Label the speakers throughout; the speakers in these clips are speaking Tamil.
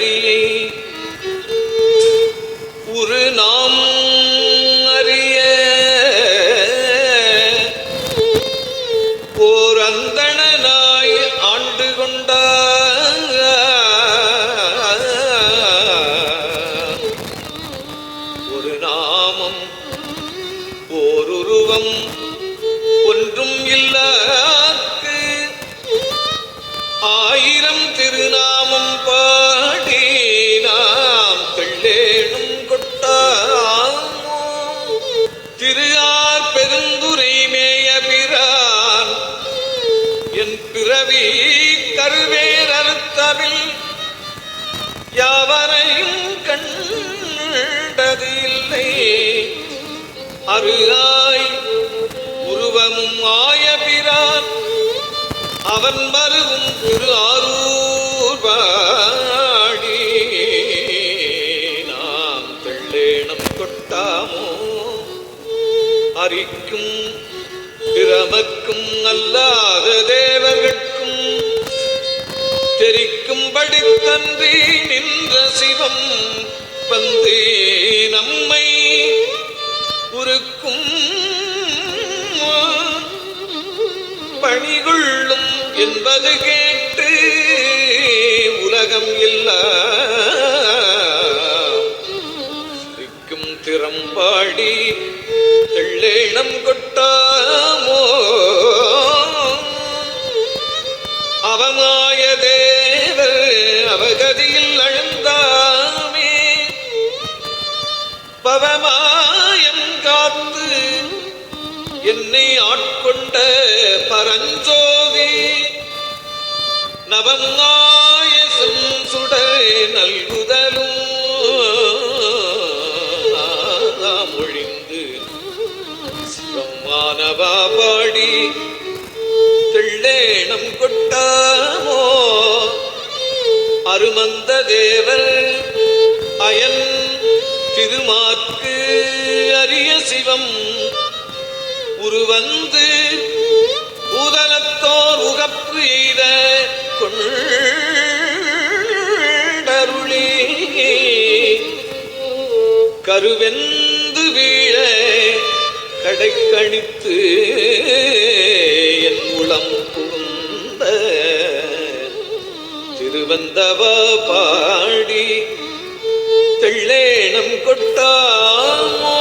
Speaker 1: அடியை ஒரு நாள் கண்டது இல்லை அருளாய் உருவமும் ஆய பிரான். அவன் மருவும் திரு ஆரூர்வாடி நாம் தெள்ளேணம் கொட்டாமோ? அரிக்கும் பிரமக்கும் அல்லாத தேவர்கட்கும் தெரிக்கும்படி தன்றி நின்ற சிவம் வந்து நம்மை உருக்கும் பணிகொள்ளும் என்பது கேட்டு உலகம் இல்ல. இருக்கும் திறம்பாடி தெள்ளேணம் கொட்டாமோ? அவமா ஆட்கொண்ட பரஞ்சோதி நவமாய சுடர் நல்குதலும். ஒழிந்து சிவமானவா பாடி தெள்ளேணம் கொட்டாமோ? அருமந்த தேவர் அயன் திருமாற்கு அரிய சிவம் உருவந்து உதலத்தோர் உகப்பு எய்த கொண்டருளி. கருவெந்து வீழ கடைக்கணித்து என் உளம் புகுந்த திருவந்தவ பாடி தெள்ளேணம் கொட்டாமோ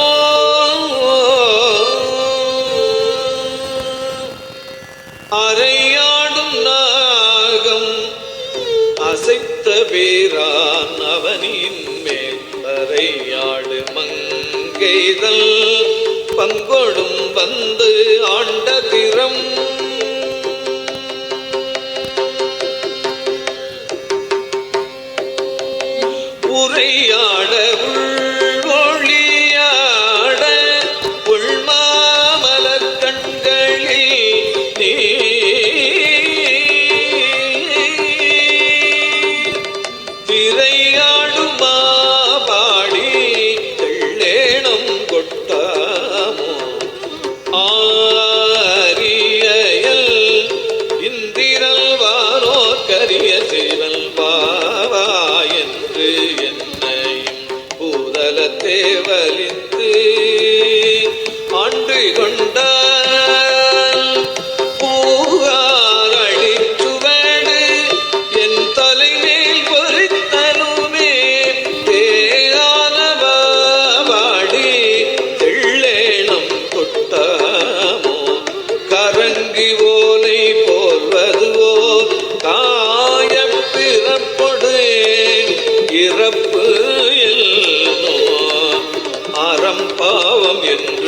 Speaker 1: மங்கைதல் பங்கொடும் வந்து ஆண்ட திறம்.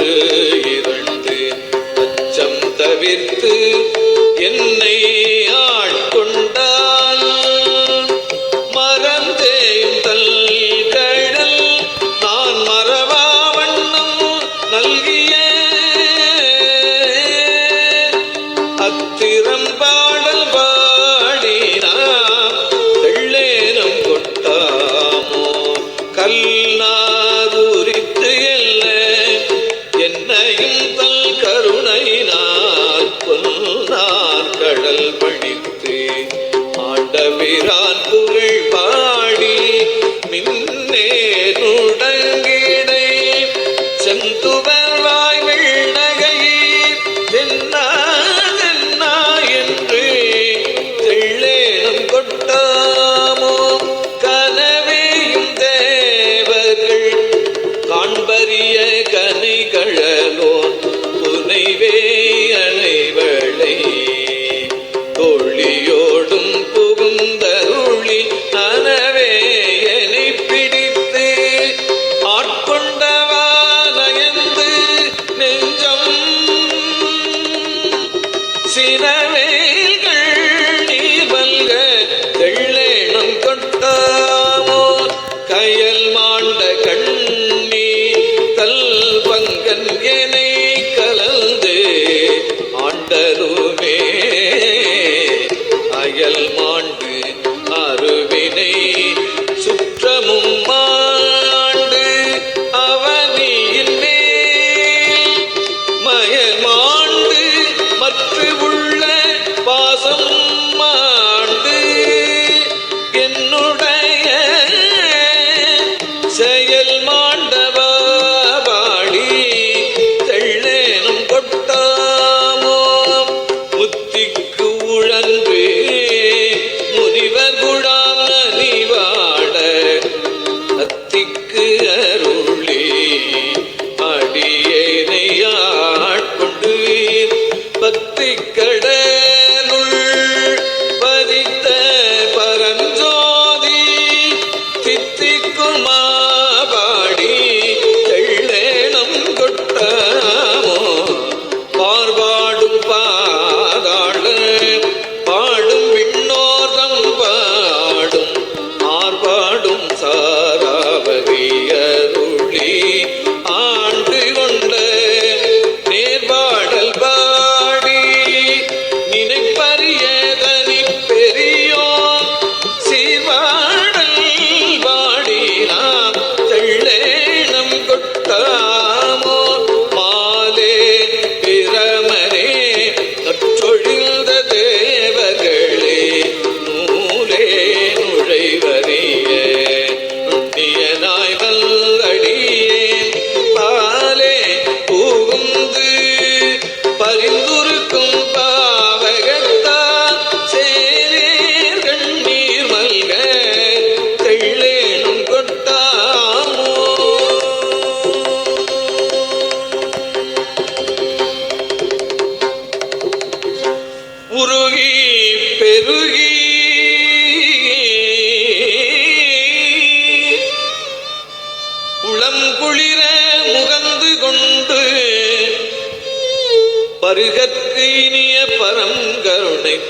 Speaker 1: ஏ কিন্তু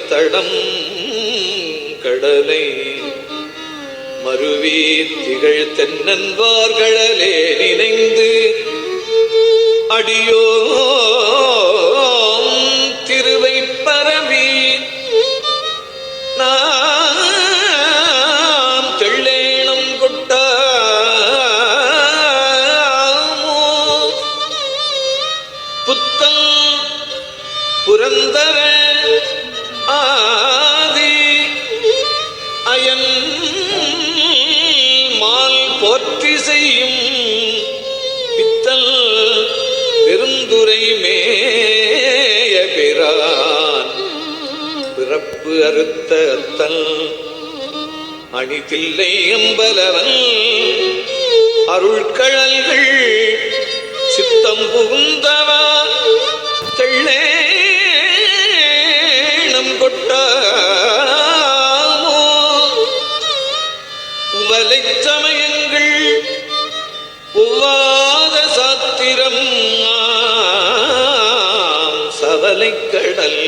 Speaker 1: தடம் கடலை. மறுவி திகழ் தென்னன்வார்களே நினைந்து அடியோ அறுத்த அத்தல் அணிதில்லை எம்பலவன் அருள்கழல்கள் சித்தம் புகுந்தவா? தெள்ளேணம் கொட்டாமோ? உவலை சமயங்கள் ஒவ்வாத சாத்திரம் சவலை கடல்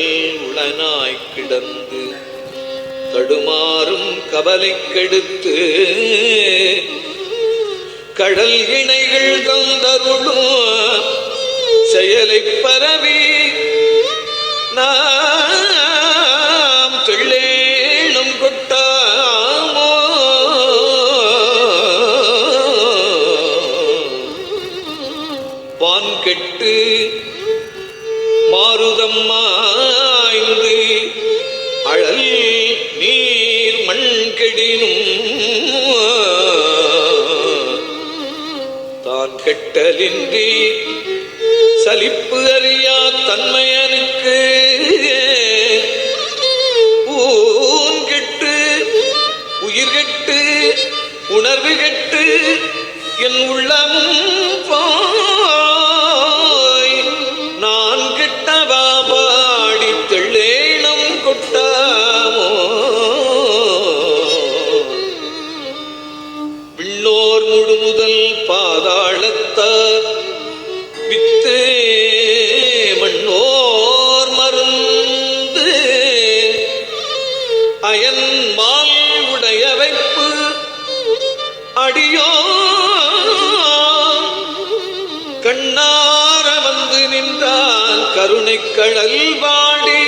Speaker 1: உளனாய் கிடந்து தடுமாறும் கவலைக்கெடுத்து கடல் இணைகள் தந்தருளும் செயலை பரவி நாம் தெள்ளேனும் கொட்டாமோ? பான் கெட்டு மாறுதம்மா வெட்டலின்றி சலிப்பு அறியா தன்மையை விண்ணோர் முழுமுதல் பாதாளத்தார் வித்தே மண்ணோர் மருந்து. அயன் மால் உடைய வைப்பு அடியோ கண்ணார வந்து நின்றான் கருணை கடல் வாடி.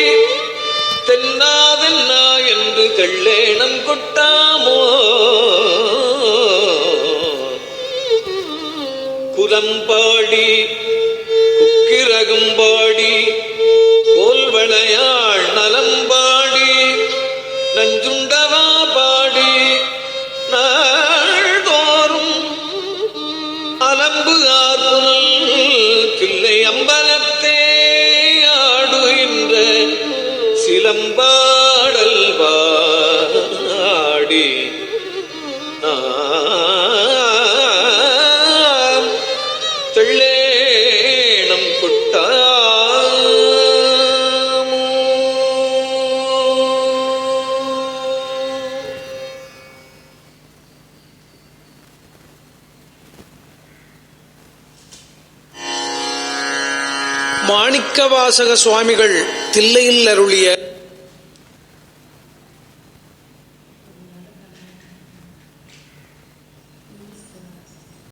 Speaker 1: தென்னாதென்னா என்று தெள்ளேணம் கொட்டாமோ. பாடி
Speaker 2: மாணிக்கவாசக சுவாமிகள் தில்லையில் அருளிய